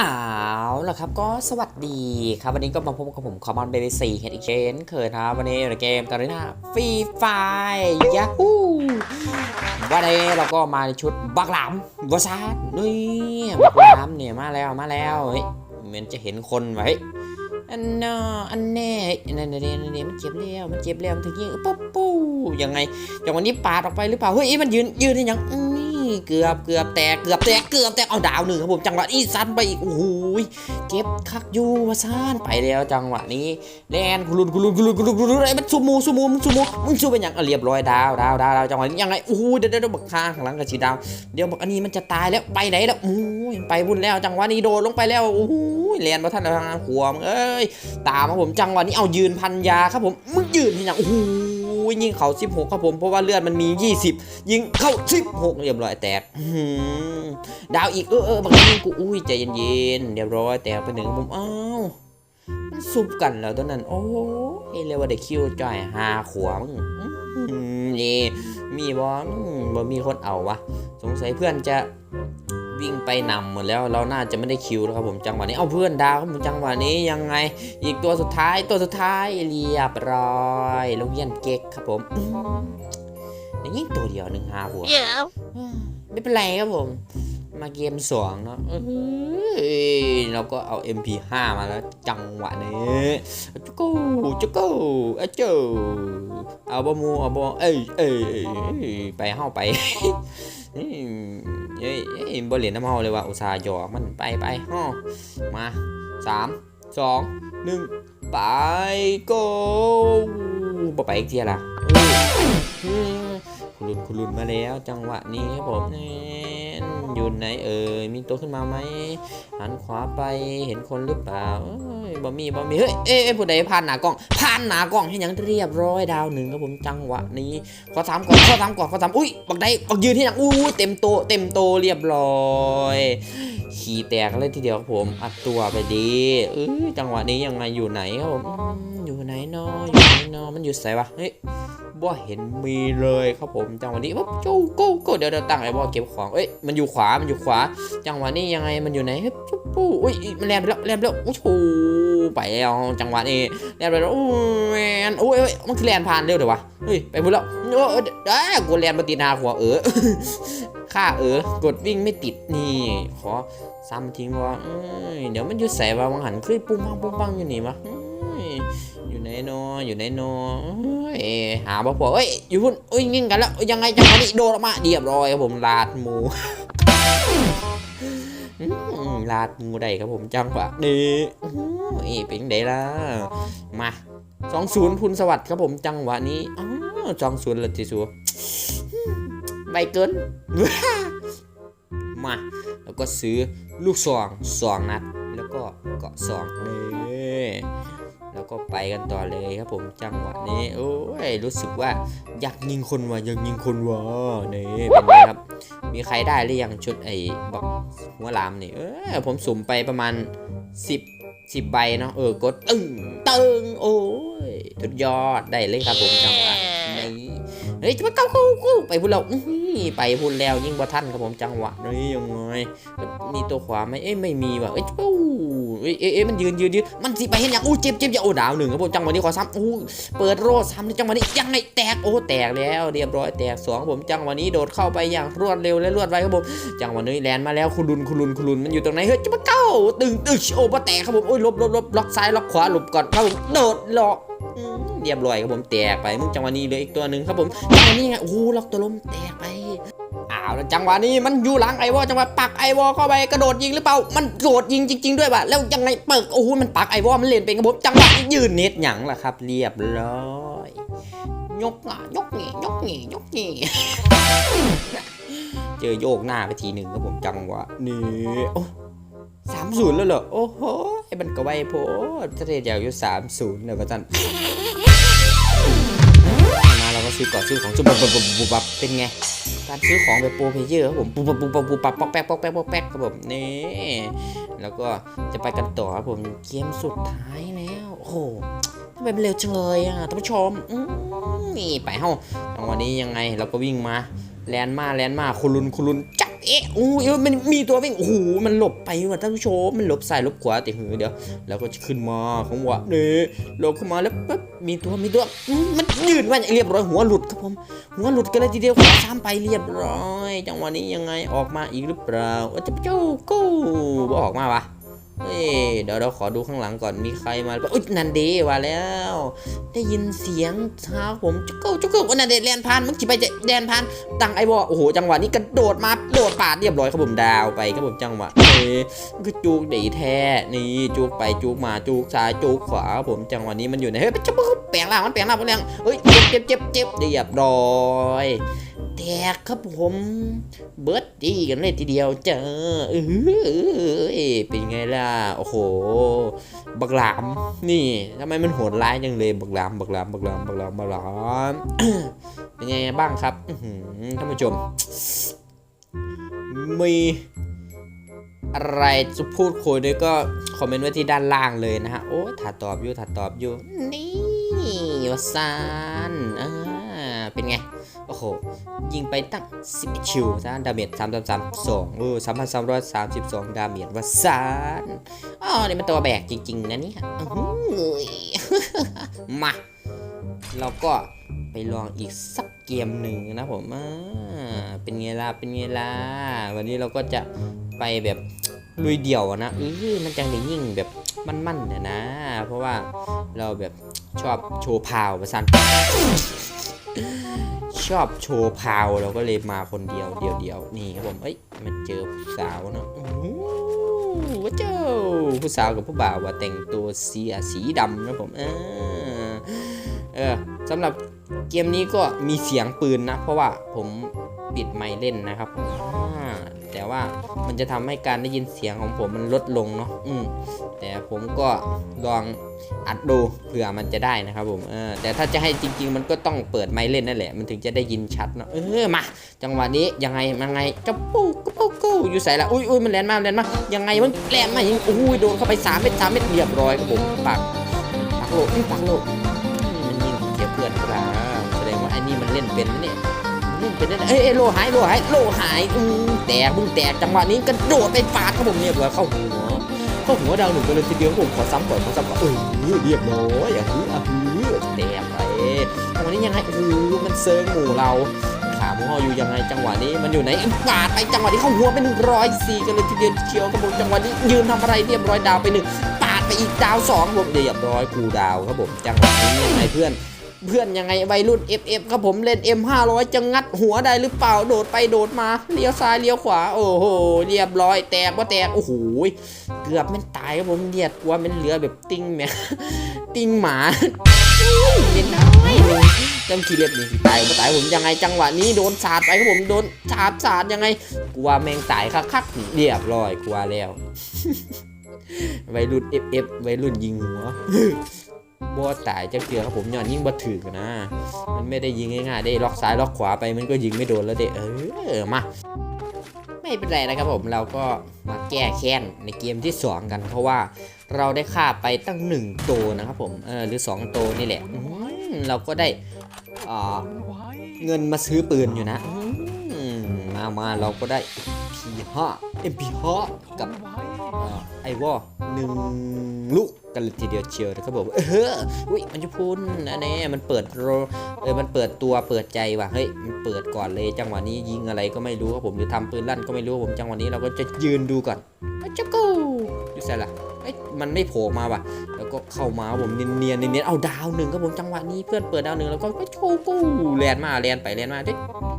อ้าวแล้วครับก็สวัสดีครับ วันนี้ก็มาพบกับผมคอมมอนเบบี้ซีเฮดอีกเชนเคยนะครับวันนี้ในเกมตอนนี้นะฟรีไฟยาฮูวันนี้เราก็มาในชุดบักหลามวอซาดนี่บักหลามเนี่ยมาแล้วมาแล้วเฮ้ยเหมือนจะเห็นคนไว้อันน่ะอันแน่นั่นนี่นั่นนี่มันเจ็บแล้วมันเจ็บแล้วมันถึงยิงปุ๊บปุ๊บยังไงอย่างวันนี้ปาดออกไปหรือเปล่าเฮ้ยมันยืนยืนได้ยังอืม เกือบเกือบแตกเกือบแตกเกือบแตกเอาดาวหนึ่งครับผมจังหวะนี้ซัดไปอีกโอ้โหเก็บคักอยู่มาซ่านไปแล้วจังหวะนี้แลนกุลุนกุลุนกุลุนกุลุนกุลุนไอ้มันซูมูซูมูมึงซูมูมึงซูเป็นอย่างอะเรียบร้อยดาวดาวดาวดาวจังหวะนี้ยังไงโอ้โหเดี๋ยวเดี๋ยวบักข้างข้างหลังกับสีดาวเดี๋ยวบักอันนี้มันจะตายแล้วไปไหนแล้วโอ้ยไปบุญแล้วจังหวะนี้โดดลงไปแล้วโอ้โหแลนมาท่านทางหัวมึงเอ้ยตามมาผมจังหวะนี้เอายืนพันยาครับผมมึงยืนที่อย่างโอ้โห้ยยิงเขา 16 ครับผมเพราะว่าเลือดมันมี 20 ยิงเข้า 16 เรียบร้อยแตกดาวอีกเออเออบางทีกูอุ้ยใจเย็นๆเรียบร้อยแตกไปหนึ่งผมอ้าวมันซุบกันแล้วตอนนั้น โอ้ยเรียกว่าเด็กคิวจ่อยหาขวมึงนี่มีบอมบ่มีคนเอาวะสงสัยเพื่อนจะ วิ่งไปนำหมดแล้วเราน่าจะไม่ได้คิวแล้วครับผมจังหวะนี้เอาเพื่อนดาวครับผมจังหวะนี้ยังไง อีกตัวสุดท้ายตัวสุดท้ายเรียบร้อยโรงเรียนเก๊กครับผมอื้อนี่ยิงตัวเดียวหนึ่งหาหัว Yeah. ไม่เป็นไรครับผม มาเกมสองเนาะเอ้ยเราก็เอา MP5 มาแล้วจังหวะนี้จุกกูจุกกูอะเจ้าเอาบะมูเอาบะเอ้ยเอ้ยเอ้ยเอ้ยไปเฮาไป เอ้ยเอ้ยเอ้ยบ่เหรียญน้ำเฮาเลยว่ะอุตส่าห์หยอกมันไปไปฮอมาสามสองหนึ่งไปโก้บ่ไปอีกเทียละคุณลุนคุณลุนมาแล้ว จังหวะนี้ครับผมนี่ นอยู่ไหนเอ่ยมีตัวขึ้นมาไหมหันขวาไปเห็นคนหรือเปล่าเอ้ยบ่มีบ่มีเฮ้ยเอ๊ะเอ๊ะผู้ใดผ่านหนากล้องผ่านหนากล้องให้ยังเรียบร้อยดาวหนึ่งครับผมจังหวะนี้ขอสามก่อนขอสามก่อนขอสามอุ้ยบักได้บักยืนที่หยังอู้เต็มโตเต็มโตเรียบร้อยขี่แตกเลยทีเดียวครับผมอัดตัวไปดีเอ้ยจังหวะนี้ยังไงอยู่ไหนครับผมอยู่ไหนเนาะอยู่ไหนเนาะมันอยู่ไสวะเฮ้ย บ่เห็นมีเลยครับผมจังหวะนี้ปุ๊บโจู้กูกูเดี๋ยวเดี๋ยวตั้งไอ้บ่เก็บของเอ้ยมันอยู่ขวามันอยู่ขวา จังหวะนี้ยังไงมันอยู่ไหนเฮ้ยจุ๊บปู้อุ้ยมันแลนไปแล้วแลนไปแล้วโอ้โหไปแล้วจังหวะนี้แลนไปแล้วโอ้ยแมนโอ้ยมันคือแลนผ่านเร็วเดี๋ยววะเฮ้ยไปบุญแล้วโอ้ยเอ้กูแลนมาตีนาหัวเออค่าเออกดวิ่งไม่ติดนี่ขอซ้ำทิ้งว่าเอ้ยเดี๋ยวมันอยู่ใส่ว่าวังหันขึ้นปุ้งปังปุ้งปังอยู่นี่วะเอ้ย ไหนนออยู่ไหนนอเอ้ยหาบ่พอเอ้ยอยู่พุ่นเอ้ยยิงกันแล้วเอ้ยยังไงจังหวะนี้โดนออกมาเรียบร้อยครับผมลาดหมูลาดหมูได้ครับผมจังหวะนี้อื้อเอ้ยเป็นไงล่ะมาสองศูนย์พุนสวัสดิ์ครับผมจังหวะนี้อ๋อสองศูนย์ละจิสัวใบเกิน มา แล้วก็ซื้อลูกซองสองนัด แล้วก็เกาะสองนี่ แล้วก็ไปกันต่อเลยครับผมจังหวะนี้โอ้ยรู้สึกว่าอยากยิงคนว่ะอยากยิงคนว่ะนี่เป็นไงครับ มีใครได้หรือยังชุดไอ้บักหัวลามนี่เออผมสุ่มไปประมาณ 10 10ใบเนาะเออกดตึ้งตึ้งโอ้ยสุดยอดได้เลยครับผมจังหวะนี้เฮ้ยจะมาเก้ากู้กู้ไปพูดแล้วอื้อหือไปพูดแล้วยิ่งบ่ทันครับผมจังหวะนี้ยังไงมีตัวขวาไหมเอ้ยไม่มีว่ะเอ้ยปู เอ้ยเอ้ยเอ้ยมันยืนยืนยืนมันสิไปเห็นอย่างอู้เจ็บเจ็บอย่าโอ้ดาวหนึ่งครับผมจังหวะนี้ขอซ้ำอู้เปิดโรดซ้ำในจังหวะนี้ยังไงแตกโอ้แตกแล้วเรียบร้อยแตกสองผมจังหวะนี้โดดเข้าไปอย่างรวดเร็วและรวดไวครับผมจังหวะนี้แลนมาแล้วคุณลุนคุณลุนคุณลุนมันอยู่ตรงไหนเฮ้ยจะมาเก้าตึงตึงโอ้ปะแตกครับผมโอ้ยลบลบลบล็อกซ้ายล็อกขวาหลบก่อนครับผมโดดหลอกเรียบร้อยครับผมแตกไปมึงจังหวะนี้เหลืออีกตัวหนึ่งครับผมจังหวะนี้ไงโอ้ล็อกตัวล้มแตกไป อ้าวแล้วจังหวะนี้มันอยู่หลังไอวอลจังหวะปักไอวอลเข้าไปกระโดดยิงหรือเปล่า มันโดดยิงจริง ๆ ด้วยว่ะแล้วยังไงเปิดโอ้โหมันปักไอวอลมันเล่นเป็นครับผมจังหวะนี้ยืนเน็ตหยังล่ะครับ เรียบร้อยยกอะยกนี่ยกนี่ยกนี่เจอโยกหน้าไปทีหนึ่งครับผมจังหวะนี่โอ้สามศูนย์แล้วเหรอโอ้โหไอ้มันก็ไวโพดจะเรียกอยู่สามศูนย์เนี่ยพระจันมาเราก็ซื้อก่อซื้อของจุบบุบบุบบุบบับเป็นไง การซื้อของแบบโปรเพเยอร์ครับผมปุบปุบปุบปุบปุบปับปอกแป๊กปอกแป๊กปอกแป๊กครับผมนี่แล้วก็จะไปกันต่อครับผมเกมสุดท้ายแล้วโอ้โหทำไมเร็วจังเลยอะท่านผู้ชมนี่ไปเฮ้าวันนี้ยังไงเราก็วิ่งมาแลนมาแลนมาคุรุนคุรุนจ เอ๊ะโอ้ยมันมีตัววิ่งโอ้โหมันหลบไปว่ะท่านผู้ชมมันหลบซ้ายหลบขวาแต่หือเดี๋ยวแล้วก็จะขึ้นมาของวะนี่หลบเข้ามาแล้วปั๊บมีตัวมีตัวมันยืนว่าเรียบร้อยหัวหลุดครับผมหัวหลุดกันเลยทีเดียวขวาซ้ำไปเรียบร้อย จังหวะนี้ยังไงออกมาอีกหรือเปล่าเอ้าเจ้ากูบ่ออกมาวะ เฮ้ยเดี๋ยวเราขอดูข้างหลังก่อนมีใครมาหรือเปล่าอุ้ยนันเดว่าแล้ว ได้ยินเสียงเท้าผมจุกเก้าจุกเก้าวันนันเดแลนพานมึงจิไปจะแดนพานตังไอ้บอโอ้โหจังหวะนี้กระโดดมาโดดปาดเรียบร้อยครับผมดาวไปครับผมจังหวะเอ้ยก็จูกดีแท้นี่จูกไปจูกมาจูกซ้ายจูกขวาขับผมจังหวะนี้มันอยู่ในเฮ้ยจะปุ๊บแปลงร่างมันแปลงร่างมันแปลงเฮ้ยเจ็บเจ็บเจ็บเจ็บเรียบร้อย แตกครับผมเบิร์ดดีกันเลยทีเดียวเจอเออเป็นไงล่ะ โอ้โห บักหลาม นี่ทำไมมันโหดร้ายจังเลย บักหลาม บักหลาม บักหลาม บักหลาม บักหลาม เป็นไงบ้างครับท่านผู้ชม มีอะไรจะพูดคุยด้วยก็คอมเมนต์ไว้ที่ด้านล่างเลยนะฮะ โอ้ถ้าตอบอยู่ถ้าตอบอยู่ นี่วสานอ่าเป็นไง โอ้โห ยิงไปตั้ง10ชิวซะดาเมจ3 3 3 2เออ3,332 ดาเมจวสานอ๋อ นี่มันตัวแบกจริง ๆ นะเนี่ยมา เราก็ไปลองอีกสักเกมหนึ่งนะผมเป็นไงล่ะ เป็นไงล่ะ วันนี้เราก็จะไปแบบลุยเดี่ยวนะเออมันจังได้ยิ่งแบบมั่นๆเนี่ยนะ เพราะว่าเราแบบชอบโชว์พาวประสัน ชอบโชว์พาวเราก็เลยมาคนเดียวเดียวเดียวนี่ครับผมเอ้ยมันเจอผู้สาวเนาะอื้อหือว้าเจ้าผู้สาวกับผู้บ่าวว่าแต่งตัวเสียสีดำนะผมเออเออสำหรับเกมนี้ก็มีเสียงปืนนะ เพราะว่าผมปิดไมค์เล่นนะครับผมอ่า แต่ว่ามันจะทำให้การได้ยินเสียงของผมมันลดลงเนาะอืมแต่ผมก็ลองอัดดูเผื่อมันจะได้นะครับผมเออแต่ถ้าจะให้จริง ๆ มันก็ต้องเปิดไมค์เล่นนั่นแหละ มันถึงจะได้ยินชัดเนาะเออมา จังหวะนี้ยังไงมันไงเจ้าปูกปูกูอยู่ใส่ละอุ้ยอุ้ยมันแลนมาแลนมายังไงมันแลนมายิงอุ้ยโดนเข้าไปสามเม็ดสามเม็ดเรียบร้อยครับผมปักปักโลอุ้ยปักโลมันยิงเจ็บเพื่อนครับแสดงว่าไอ้นี่มันเล่นเป็นนะเนี่ย มันเล่นเป็นเอ้ยเอ้ยโลหายโลหายโลหายอืมแตกมึงแตกจังหวะนี้กระโดดไปปาดครับผมเรียบร้อเข้าหัวเข้าหัวดาวหนึ่งไปเลยทีเดียวผมขอซ้ำก่อนขอซ้ำก่อนเออเรียบร้อยอะฮืออะฮือแตกไปจังหวะนี้ยังไงโอ้มันเซิร์งหมู่เราขาหมูฮออยู่ยังไงจังหวะนี้มันอยู่ไหนปาดไปจังหวะนี้เข้าหัวไปหนึ่งร้อยสี่กันเลยทีเดียวเชียวครับผมจังหวะนี้ยืนทำอะไรเรียบร้อยดาวไปหนึ่งปาดไปอีกดาวสองผมเรียบร้อยกูดาวครับผมจังหวะนี้ยังไงเพื่อน เพื่อนยังไงวัยรุ่น FF ครับผมเล่น M500 จะงัดหัวได้หรือเปล่าโดดไปโดดมาเลี้ยวซ้ายเลี้ยวขวาโอ้โหเรียบร้อยแตกว่าแตกโอ้โหเกือบมันตายครับผมเรียดกว่ามันเหลือแบบติ้งแมติ้งหมาเย็นน้อยหนึ่งจำคีเล็บนี่ตายบ่ตายผมยังไงจังหวะนี้โดนสาดไปครับผมโดนสาดสาดยังไงกลัวแมงตายคักๆเรียบร้อยกลัวแล้ววัยรุ่น FF วัยรุ่นยิงหัว บ่ตายจะเกลือครับผมย้อนยิงบ่ถือนะ มันไม่ได้ยิงง่ายๆได้ล็อกซ้ายล็อกขวาไปมันก็ยิงไม่โดนแล้วเด็เออมาไม่เป็นไรนะครับผมเราก็มาแก้แค้นในเกมที่ 2 กัน เพราะว่าเราได้ฆ่าไปตั้ง 1 ตัวนะครับผมเออหรือ 2 ตัวนี่แหละเราก็ได้อ่าเงินมาซื้อปืนอยู่นะอืมมามาเราก็ได้ P5 MP5 กับอ่าไอวอหนึ่งลูกกันเลยทีเดียวเชียวนะครับผมเอออุ้ยมันจะพูนอันนี้มันเปิดโรเออมันเปิดตัวเปิดใจว่ะเฮ้ยมันเปิดก่อนเลยจังหวะนี้ยิงอะไรก็ไม่รู้ครับผมหรือทำปืนลั่นก็ไม่รู้ครับผมจังหวะนี้เราก็จะยืนดูก่อนจับกูอยู่ใส่ละเอ้ยมันไม่โผล่มาว่ะ ก็เข้ามาครับผมเนียนๆเนียนๆเอาดาวหนึ่งครับผมจังหวะนี้เพื่อนเปิดดาวหนึ่งแล้วก็ก็โชว์กูแลนมาแลนไปแลนมาเด้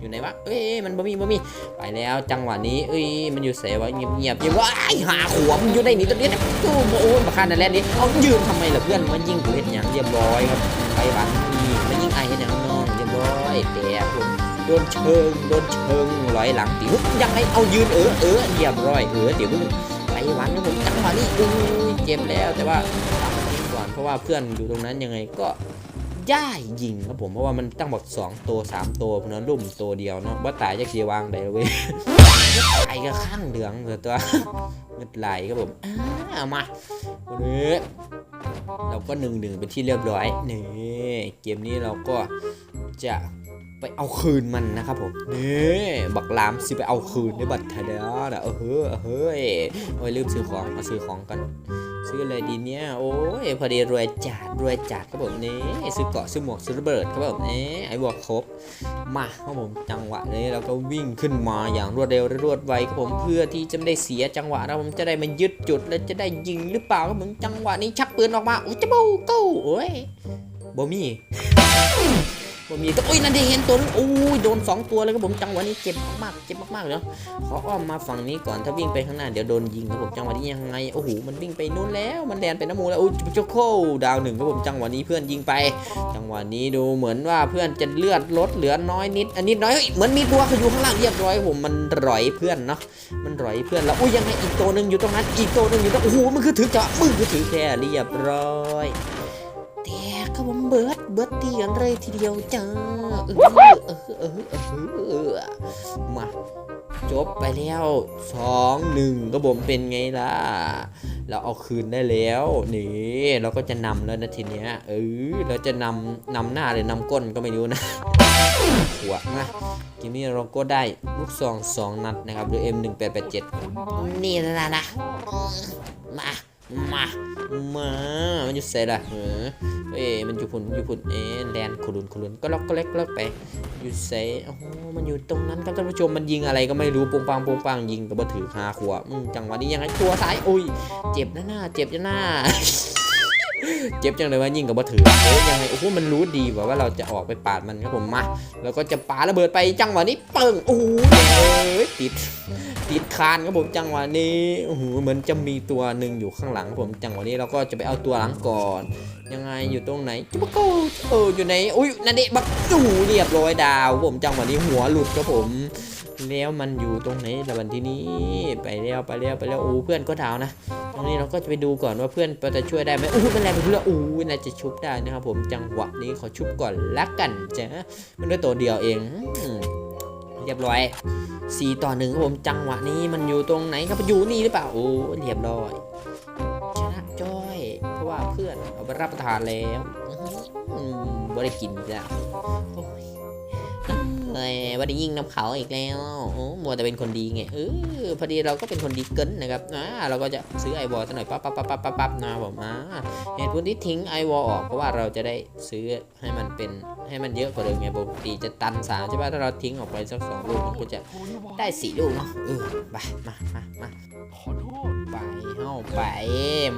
อยู่ไหนวะเอ้ยมันบ่มีบ่มีไปแล้วจังหวะนี้เอ้ยมันอยู่เสวะเงียบเงียบยังว่าไอ้หาขวมนอยู่ในนี้ตัวเนี้ยตู้โอ้ยประคานนั่นและนี่เอายืนทำไมล่ะเพื่อนมันยิงกูเห็นอย่างเรียบร้อยครับไปบันนี่มันยิงไอ้เห็นอย่างน้องเรียบร้อยแต่ผมโดนเชิงโดนเชิงลอยหลังติ๋วยังไงเอายืนเออเออเรียบร้อยเออติ๋วไปวันนะผมจังหวะนี้อุ้ยเจ็บแล้วแต่ว่า ราะว่าเพื่อนอยู่ตรงนั้นยังไงก็ย่ายยิงครับผมเพราะว่ามันตั้งบอกสองตัวสามตัวเพราะนั้นลุ่มตัวเดียวเนาะว่าตายจะเสียวางได้เลว้ยตายก็ข้างเหลืองเลยตัวมันไหลครับผมอ่ามาวันนี้เราก็หนึ่งหนึ่งเป็นที่เรียบร้อยนี่เกมนี้เราก็จะไปเอาคืนมันนะครับผมนี่บักลามสิไปเอาคืนในบัตรเทเดอร์นะเออเฮ้อเฮ้ยโอ้ยลืมซื้อของมาซื้อของกัน ซื้ออะไรดีเนี่ย โอ้ยพอดีรวยจัดรวยจัดครับผมนี่ซื้อเกาะซื้อหมวกซื้อระเบิดครับผมนี่ไอ้บวกครบมาครับผมจังหวะนี้เราก็วิ่งขึ้นมาอย่างรวดเร็วรวดไวครับผมเพื่อที่จะไม่ได้เสียจังหวะนะผมจะได้มายึดจุดและจะได้ยิงหรือเปล่าครับผมจังหวะนี้ชักปืนออกมาอุ้ยจะบูกู้โอ้ยบ่มี บ่มีก็อุ้ยนั่นได้เห็นตัวนึงโอ้ยโดนสองตัวเลยครับผมจังหวะนี้เจ็บมากๆเจ็บมากๆเนาะขออ้อมมาฝั่งนี้ก่อนถ้าวิ่งไปข้างหน้าเดี๋ยวโดนยิงครับผมจังหวะนี้ยังไงโอ้โหมันวิ่งไปนู้นแล้วมันแดนไปน้ำมูแล้วโอ้ยโจโคดาวหนึ่งครับผมจังหวะนี้เพื่อนยิงไป จังหวะนี้ดูเหมือนว่าเพื่อนจะเลือดลดเหลือน้อยนิดอันนิดน้อยเฮ้ยเหมือนมีตัวเขาอยู่ข้างล่างเรียบร้อยผมมันร่อยเพื่อนเนาะมันร่อยเพื่อนแล้วอุ้ยยังไงอีกตัวหนึ่งอยู่ตรงนั้นอีกตัวหนึ่งอยู่ตรงโอ้โหมันคือถือจะมึงคือถือแค่เรียบร้อยแต่ ครับผมเบิร์ดเบิร์ดเตียนเลยทีเดียวจ้าเออเออเออเออมาจบไปแล้วสองหนึ่งก็ผมเป็นไงล่ะ เราเอาคืนได้แล้วนี่เราก็จะนำแล้วนะทีเนี้ยเออเราจะนำนำหน้าหรือนำก้นก็ไม่รู้นะหัวนะเกมนี้เราก็ได้ลูกซองสองนัดนะครับหรือ M1887 นี่นะนะนะมา มา มา มันอยู่ใส่ละเออเอ้มันอยู่พุ่นอยู่พุ่นเอ๊แลนขลุนขลุนก็ล็อกก็เล็กล็อกไปอยู่ใส่โอ้มันอยู่ตรงนั้นครับท่านผู้ชมมันยิงอะไรก็ไม่รู้ปงปังปงปังยิงกับบ่ถือคาขวบจังหวะนี้ยังไงตัวซ้ายอุ้ย เจ็บนะหน้าเจ็บจะหน้า เจ็บจังเลยว่ายิ่งกับบ่ถือเอ๊ยยังไงโอ้โหมันรู้ดีว่าว่าเราจะออกไปปาดมันครับผมมาแล้วก็จะปาระเบิดไปจังหวะนี้เปิงโอ้โหเอ้ยติดติดคานครับผมจังหวะนี้โอ้โหเหมือนจะมีตัวหนึ่งอยู่ข้างหลังครับผมจังหวะนี้เราก็จะไปเอาตัวหลังก่อน ยังไงอยู่ตรงไหนจุ๊บกูเอออยู่ไหนอุ้ยนั่นนี่บักโอ้โหเรียบร้อยดาว ผมจังหวะนี้หัวหลุดครับผม แล้วมันอยู่ตรงไหนละวันที่นี้ไปแล้วไปแล้วไปแล้วโอ้เพื่อนก็ดาวนะ ตรงนี้เราก็จะไปดูก่อนว่าเพื่อนจะช่วยได้ไหมโอ้เป็นไรไปเพื่อโอ้น่าจะชุบได้นะครับผมจังหวะนี้ขอชุบก่อนละกันจ้ะมันด้วยตัวเดียวเองเรียบร้อยสี่ต่อหนึ่งครับผมจังหวะนี้มันอยู่ตรงไหนครับอยู่นี่หรือเปล่าโอ้เรียบร้อยชนะจ้อย เพราะว่าเพื่อนเอาไปรับประทานแล้วอืมว่าได้กินอีก แล้วโอ้ยเอ้ยบ่ได้ยิงน้ำเขาอีกแล้วโอ้มัวแต่เป็นคนดีไงเออพอดีเราก็เป็นคนดีเกินนะครับอ่าเราก็จะซื้อไอวอลสักหน่อยปั๊บปั๊บปั๊บปั๊บปั๊บนะผมอ่าเหตุผลที่ทิ้งไอวอลออกเพราะว่าเราจะได้ซื้อให้มันเป็นให้มันเยอะกว่าเดิมไงปกติจะตันสามใช่ป่ะถ้าเราทิ้งออกไปสักสองลูกมันก็จะได้สี่ลูกเนาะเออไปมามามาขอโทษไปเฮ้าไป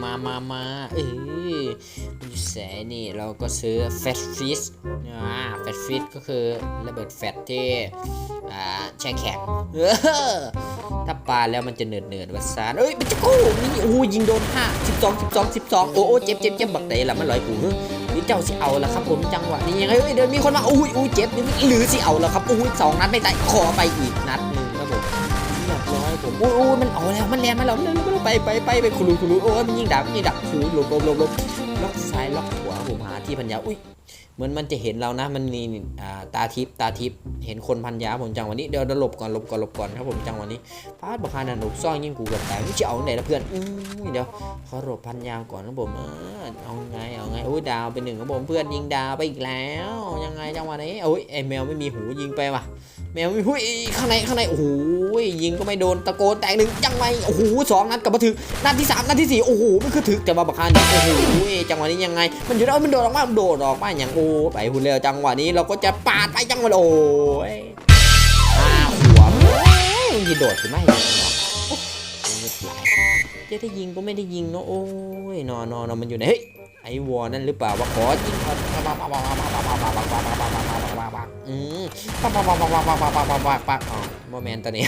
มามามาเออแสนี่เราก็ซื้อแฟตฟิชอ่าแฟตฟิชก็คือระเบิดแฟตที่แช่แข็งถ้าปาแล้วมันจะเนืดเนืดวัสานเอ้ยมันจะกู้นี่โอ้ยิงโดนห้าสิบสองสิบสองสิบสองโอ้โอ้เจ็บเจ็บเจ็บบักเตะละมันลอยกูเฮ้ยเจ้าสิเอาละครับผมจังหวะนี้ยังไงเฮ้ยเดินมีคนมาอุ้ยอุ้ยเจ็บหรือสิเอาละครับอุ้ยสองนัดไม่ได้ขอไปอีกนัดหนึ่งครับผมเรียบร้อยผมโอ้ยโอ้ยมันเอาแล้วมันแรงมาแล้วเร็วเร็วไปไปไปไปคุรุคุรุโอ้ยมันยิงดับมันยิงดับคุรุลบลบหลบหลบล็อกซ้ายล็อกขวาผมหาที่พันยาอุ้ย เหมือนมันจะเห็นเรานะ มันมีตาทิพตาทิพเห็นคนพันยาผมจังวะนี้เดี๋ยวหลบก่อนหลบก่อนหลบก่อนครับผมจังวะนี้พาดบัคานันหลบซ่องยิงกูกับตายไม่จะเอาไหนละเพื่อนอืมเดี๋ยวขอหลบพันยาก่อนครับผมเออเอาไงเอาไงโอ้ยดาวไปหนึ่งครับผมเพื่อนยิงดาวไปอีกแล้ว ยังไงจังวะนี้โอ้ยไอแมวไม่มีหูยิงไปว่ะ แมวไม่หุ้ยข้างในข้างในโอ้โหยิงก็ไม่โดนตะโกนแตกหนึ่งยังไงโอ้โหสองนัดกลับมาถึงนัดที่สามนัดที่สี่โอ้โหมันคือถึกแต่ว่าบัคานโอ้โหจังวะนี้ยังไง มันอยู่แล้วมันโดดออกมาโดดออกมาอย่างโไปหุ่นเร็วจังหวะนี้เราก็จะปาดไปจังหวะโอ้ยอ้าหัวมันยิงโดดหรือไม่เนี่ยเนาะโอ้ยไม่เป็นไรจะได้ยิงก็ไม่ได้ยิงเนาะโอ้ยนอนนอนมันอยู่ไหนเฮ้ยไอวอนั่นหรือเปล่าวะขอยิงก่อนอืมปักปักปักปักปักปักปักปักปักปักปักอ๋อโมเมนต์ตัวนี้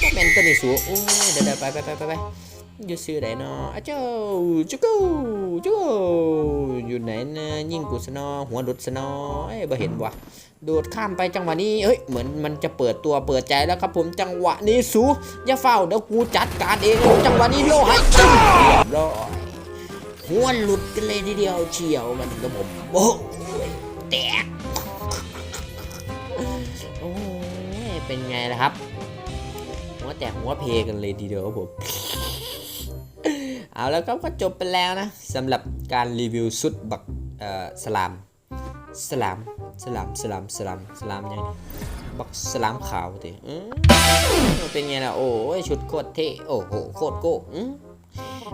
โมเมนต์ตัวนี้สูโอ้ยเดี๋ยวเดี๋ยวไปไปไปไปไป อยู่ซื้อไหนเนาะอ้าเจ้าจุกูจุกูอยู่ไหนนะยิงกูสนอหัวดุดสนอเอ้ยบ่เห็นวะโดดข้ามไปจังหวะนี้เฮ้ยเหมือนมันจะเปิดตัวเปิดใจแล้วครับผมจังหวะนี้สูอย่าเฝ้าเดี๋ยวกูจัดการเองจังหวะนี้โลให้ตึ้งร้อยหัวหลุดกันเลยทีเดียวเฉียวมันกับผมโอ้ยแตกโอ้ยเป็นไงล่ะครับ หัวแตกหัวเพกันเลยทีเดียวครับผม เอาแล้วก็ก็จบไปแล้วนะสำหรับการรีวิวชุดบักสลามสลามสลามสลามสลามสลามยังไงบักสลามขาวติเป็นไงล่ะโอ้ยชุดโคตรเท่โอ้โหโคตรโก้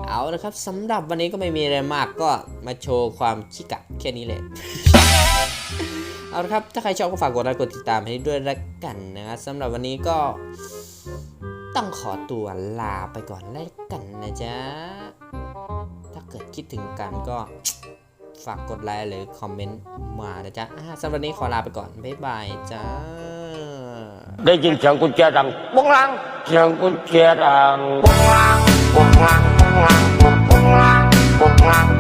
เอาละครับสำหรับวันนี้ก็ไม่มีอะไรมากก็มาโชว์ความขี้กะแค่นี้แหละเอาละครับ ถ้าใครชอบก็ฝากกดไลค์กดติดตามให้ด้วยละกันนะครับสำหรับวันนี้ก็ ต้องขอตัวลาไปก่อนแล้วกันนะจ๊ะ ถ้าเกิดคิดถึงกันก็ฝากกดไลค์หรือคอมเมนต์มานะจ๊ะอ่าสำหรับวันนี้ขอลาไปก่อน บ๊ายบายจ้า ได้ยินเสียงกุญแจดังปุ้งลัง เสียงกุญแจดังปุ้งลังปุ้งลังปุ้งลังปุ้ง